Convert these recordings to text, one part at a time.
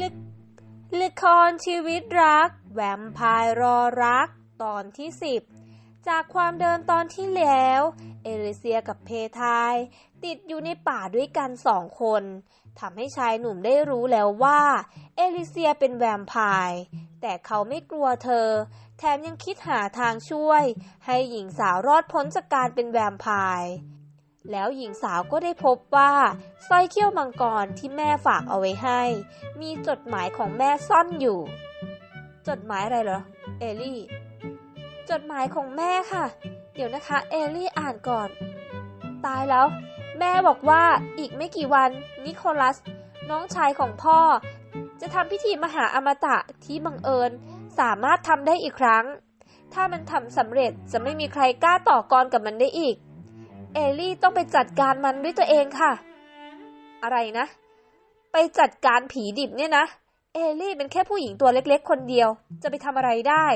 ละละครชีวิตรัก แวมพร์รอรัก ตอนที่10จากความเดิมตอนที่แล้ว เอลิเซียกับเพทาย ติดอยู่ในป่าด้วยกันสองคนทำให้ชายหนุ่มได้รู้แล้วว่า เอลิเซียเป็นแวมพร์แต่เขาไม่กลัวเธอ แถมยังคิดหาทางช่วย ให้หญิงสาวรอดพ้นจากการเป็นแวมพร์ แล้วหญิงสาวก็ได้พบว่าสร้อยเขี้ยวมังกรที่แม่ฝากเอาไว้ให้ มีจดหมายของแม่ซ่อนอยู่ จดหมายอะไรเหรอ เอลี่ จดหมายของแม่ค่ะ เดี๋ยวนะคะ เอลี่อ่านก่อน ตายแล้ว แม่บอกว่าอีกไม่กี่วันนิโคลัส น้องชายของพ่อ จะทำพิธีมหาอมตะที่บังเอิญสามารถทำได้อีกครั้ง ถ้ามันทำสำเร็จจะไม่มีใครกล้าต่อกรกับมันได้อีก อลลี่ต้องไปจัดการมันด้วยตัวเองค่ะ อะไรนะ ไปจัดการผีดิบเนี่ยนะ เอลลี่เป็นแค่ผู้หญิงตัวเล็กๆ คนเดียว จะไปทำอะไรได้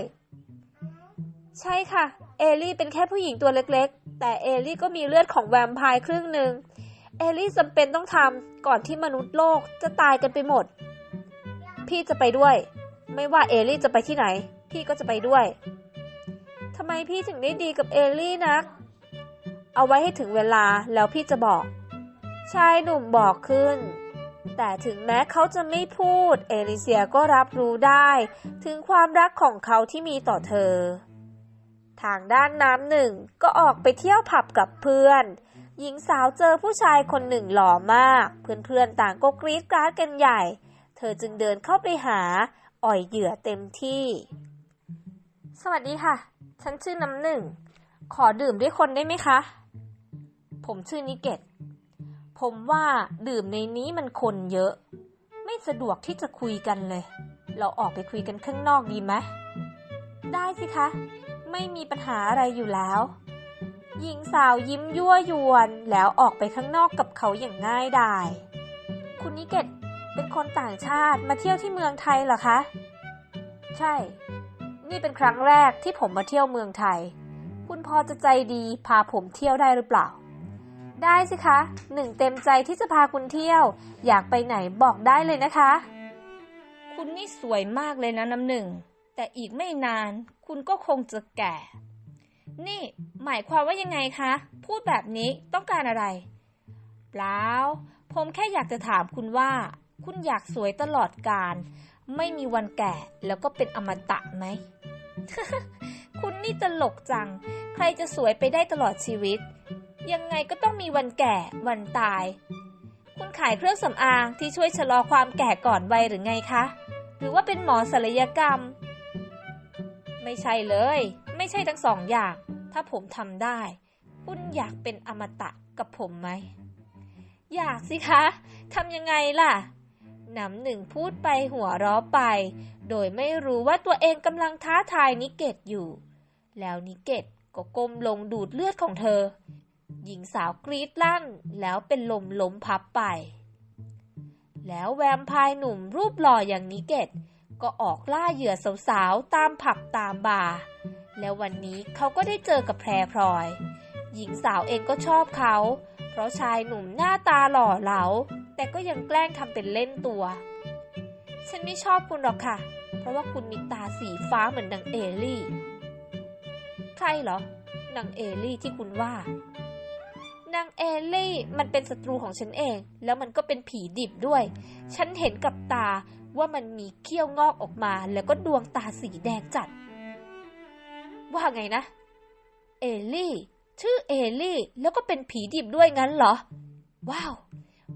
ใช่ค่ะ เอลลี่เป็นแค่ผู้หญิงตัวเล็กๆ แต่เอลลี่ก็มีเลือดของแวมไพร์ครึ่งหนึ่ง เอลลี่จำเป็นต้องทำก่อนที่มนุษย์โลกจะตายกันไปหมด พี่จะไปด้วย ไม่ว่าเอลลี่จะไปที่ไหน พี่ก็จะไปด้วยทำไมพี่ถึงได้ดีกับเอลลี่นัก เอาไว้ให้ถึงเวลาแล้วพี่จะบอก ชายหนุ่มบอกขึ้น แต่ถึงแม้เขาจะไม่พูด เอลิเซียก็รับรู้ได้ ถึงความรักของเขาที่มีต่อเธอ ทางด้านน้ำหนึ่งก็ออกไปเที่ยวผับกับเพื่อน หญิงสาวเจอผู้ชายคนหนึ่งหล่อมาก เพื่อนๆต่างก็กรี๊ดกราดกันใหญ่ เธอจึงเดินเข้าไปหา อ่อยเหยื่อเต็มที่ สวัสดีค่ะ ฉันชื่อน้ำหนึ่งขอดื่มด้วยคนได้ไหมคะ ผมชื่อนิเกต ผมว่าดื่มในนี้มันคนเยอะ ไม่สะดวกที่จะคุยกันเลย เราออกไปคุยกันข้างนอกดีไหม ได้สิคะ ไม่มีปัญหาอะไรอยู่แล้ว หญิงสาวยิ้มยั่วยวนแล้วออกไปข้างนอกกับเขาอย่างง่ายดาย คุณนิเกตเป็นคนต่างชาติมาเที่ยวที่เมืองไทยเหรอคะ ใช่ นี่เป็นครั้งแรกที่ผมมาเที่ยวเมืองไทย คุณพอจะใจดีพาผมเที่ยวได้หรือเปล่า ได้สิคะหนึ่งเต็มใจที่จะพาคุณเที่ยว อยากไปไหนบอกได้เลยนะคะ คุณนี่สวยมากเลยนะน้ำหนึ่ง แต่อีกไม่นาน คุณก็คงจะแก่ นี่ หมายความว่ายังไงคะ พูดแบบนี้ต้องการอะไร เปล่า ผมแค่อยากจะถามคุณว่า คุณอยากสวยตลอดกาลไม่มีวันแก่แล้วก็เป็นอมตะไหม คุณนี่ตลกจัง ใครจะสวยไปได้ตลอดชีวิต ยังไงก็ต้องมีวันแก่ วันตาย คุณขายเครื่องสำอางที่ช่วยชะลอความแก่ก่อนวัยหรือไงคะ หรือว่าเป็นหมอศัลยกรรม ไม่ใช่เลย ไม่ใช่ทั้งสองอย่าง ถ้าผมทำได้ คุณอยากเป็นอมตะกับผมไหม อยากสิคะทำยังไงล่ะนำหนึ่งพูดไปหัวเราะไป โดยไม่รู้ว่าตัวเองกำลังท้าทายนิเกตอยู่ แล้วนิเกตก็ก้มลงดูดเลือดของเธอ หญิงสาวกรีดลั่น แล้วเป็นลมล้มพับไป แล้วแวมพร์หนุ่มรูปหล่ออย่างนิเกตก็ออกล่าเหยื่อสาวๆ ตามผับตามบาร์แล้ววันนี้เขาก็ได้เจอกับแพรพลอย หญิงสาวเองก็ชอบเขา เพราะชายหนุ่มหน้าตาหล่อเหลา แต่ก็ยังแกล้งทำเป็นเล่นตัว ฉันไม่ชอบคุณหรอกค่ะ เพราะว่าคุณมีตาสีฟ้าเหมือนนางเอลี่ ใครเหรอนางเอลี่ที่คุณว่า นางเอลี่มันเป็นศัตรูของฉันเอง แล้วมันก็เป็นผีดิบด้วย ฉันเห็นกับตาว่ามันมีเขี้ยวงอกออกมาแล้วก็ดวงตาสีแดงจัด ว่าไงนะ เอลี่ ชื่อเอลี่แล้วก็เป็นผีดิบด้วยงั้นเหรอ ว้าว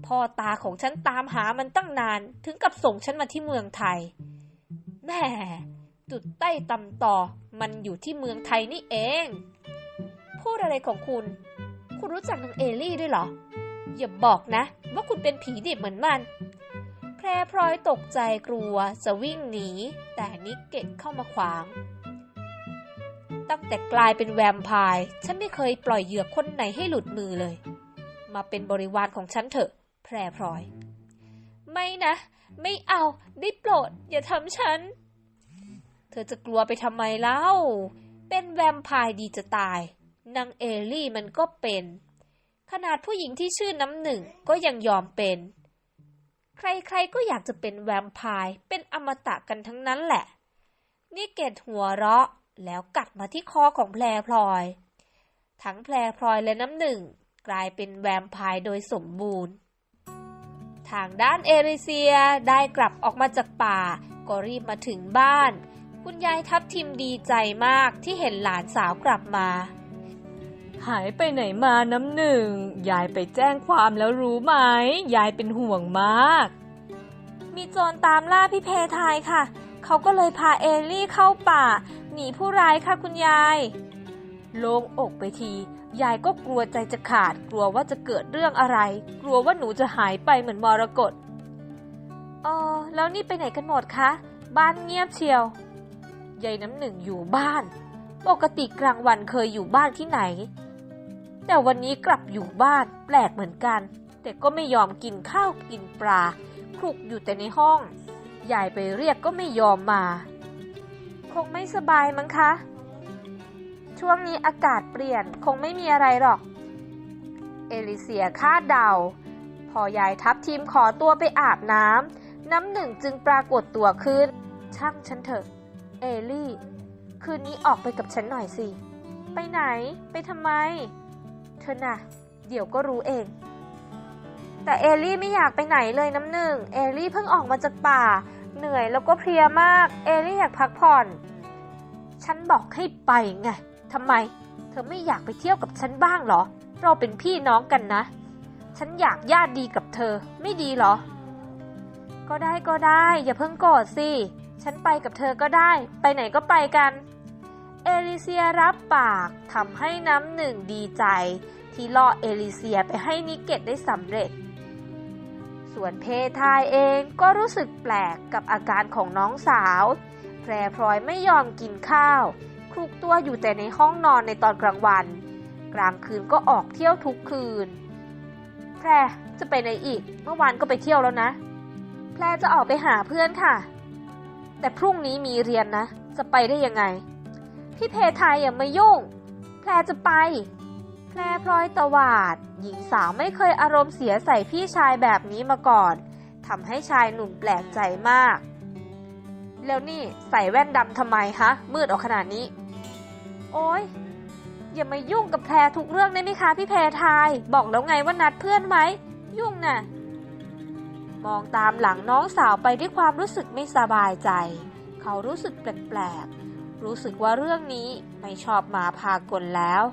พ่อตาของฉันตามหามันตั้งนานถึงกับส่งฉันมาที่เมืองไทย แม่จุดใต้ตำต่อ มันอยู่ที่เมืองไทยนี่เอง พูดอะไรของคุณ คุณรู้จักนางเอลี่ด้วยเหรอ อย่าบอกนะ ว่าคุณเป็นผีดิบเหมือนมัน แพรพลอยตกใจกลัวจะวิ่งหนี แต่นิกเก็ตเข้ามาขวาง ตั้งแต่กลายเป็นแวมไพร์ฉันไม่เคยปล่อยเหยื่อคนไหนให้หลุดมือเลย มาเป็นบริวารของฉันเถอะ แพรพลอย ไม่นะ ไม่เอาได้โปรด อย่าทำฉัน เธอจะกลัวไปทำไมเล่า เป็นแวมไพร์ดีจะตาย นางเอลี่มันก็เป็น ขนาดผู้หญิงที่ชื่อน้ำหนึ่งก็ยังยอมเป็น ใครๆก็อยากจะเป็นแวมไพร์เป็นอมตะกันทั้งนั้นแหละ นี่เกดหัวเราะแล้วกัดมาที่คอของแพรพลอย ทั้งแพรพลอยและน้ำหนึ่ง กลายเป็นแวมไพร์โดยสมบูรณ์ ทางด้านเอริเซียได้กลับออกมาจากป่า ก็รีบมาถึงบ้าน คุณยายทับทิมดีใจมากที่เห็นหลานสาวกลับมา หายไปไหนมาน้ำหนึ่ง ยายไปแจ้งความแล้วรู้ไหม ยายเป็นห่วงมาก มีโจรตามล่าพี่เพทายค่ะ เขาก็เลยพาเอลลี่เข้าป่า หนีผู้ร้ายค่ะคุณยายโล่งอกไปที ยายก็กลัวใจจะขาด กลัวว่าจะเกิดเรื่องอะไร กลัวว่าหนูจะหายไปเหมือนมรกตเออแล้วนี่ไปไหนกันหมดคะ บ้านเงียบเชียว ยายน้ำหนึ่งอยู่บ้าน ปกติกลางวันเคยอยู่บ้านที่ไหน แต่วันนี้กลับอยู่บ้านแปลกเหมือนกัน แต่ก็ไม่ยอมกินข้าวกินปลาคลุกอยู่แต่ในห้อง ยายไปเรียกก็ไม่ยอมมา คงไม่สบายมั้งคะ ช่วงนี้อากาศเปลี่ยนคงไม่มีอะไรหรอก เอลิเซียคาดเดา พอยายทับทีมขอตัวไปอาบน้ำ น้ำหนึ่งจึงปรากฏตัวขึ้น ช่างฉันเถอะ เอลี่ คืนนี้ออกไปกับฉันหน่อยสิ ไปไหน ไปทำไม เธอน่ะเดี๋ยวก็รู้เอง แต่เอลี่ไม่อยากไปไหนเลยน้ำหนึ่ง เอลี่เพิ่งออกมาจากป่า เหนื่อยแล้วก็เพลียมาก เอลี่อยากพักผ่อน ฉันบอกให้ไปไงทำไม เธอไม่อยากไปเที่ยวกับฉันบ้างเหรอ เราเป็นพี่น้องกันนะ ฉันอยากญาติดีกับเธอ ไม่ดีเหรอ ก็ได้ก็ได้ อย่าเพิ่งโกรธสิ ฉันไปกับเธอก็ได้ ไปไหนก็ไปกัน เอลิเซียรับปากทำให้น้ำหนึ่งดีใจ ที่ล่อเอลิเซียไปให้นิเกตได้สำเร็จ ส่วนเพทายเองก็รู้สึกแปลกกับอาการของน้องสาว แพรพลอยไม่ยอมกินข้าวคลุกตัวอยู่แต่ในห้องนอนในตอนกลางวัน กลางคืนก็ออกเที่ยวทุกคืน แพรจะไปไหนอีก เมื่อวานก็ไปเที่ยวแล้วนะ แพรจะออกไปหาเพื่อนค่ะ แต่พรุ่งนี้มีเรียนนะ จะไปได้ยังไง พี่เพทายอย่ามายุ่ง แพรจะไป แพรพลอยตวาด หญิงสาวไม่เคยอารมณ์เสียใส่พี่ชายแบบนี้มาก่อนทำให้ชายหนุ่มแปลกใจมาก แล้วนี่ใส่แว่นดำทำไมฮะ มืดออกขนาดนี้ โอ๊ยอย่ามายุ่งกับแพรทุกเรื่องได้ไหมคะพี่แพรทาย บอกแล้วไงว่านัดเพื่อนไว้ยุ่งน่ะ มองตามหลังน้องสาวไปด้วยความรู้สึกไม่สบายใจ เขารู้สึกแปลกๆ รู้สึกว่าเรื่องนี้ไม่ชอบมาพากลแล้ว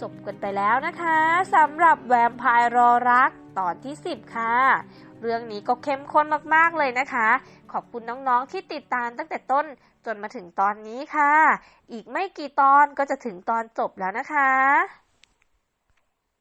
จบกันไปแล้วนะคะสำหรับแวมไพร์รอรักตอนที่ 10 ค่ะ เรื่องนี้ก็เข้มข้นมากๆเลยนะคะ ขอบคุณน้องๆที่ติดตามตั้งแต่ต้นจนมาถึงตอนนี้ค่ะ อีกไม่กี่ตอนก็จะถึงตอนจบแล้วนะคะ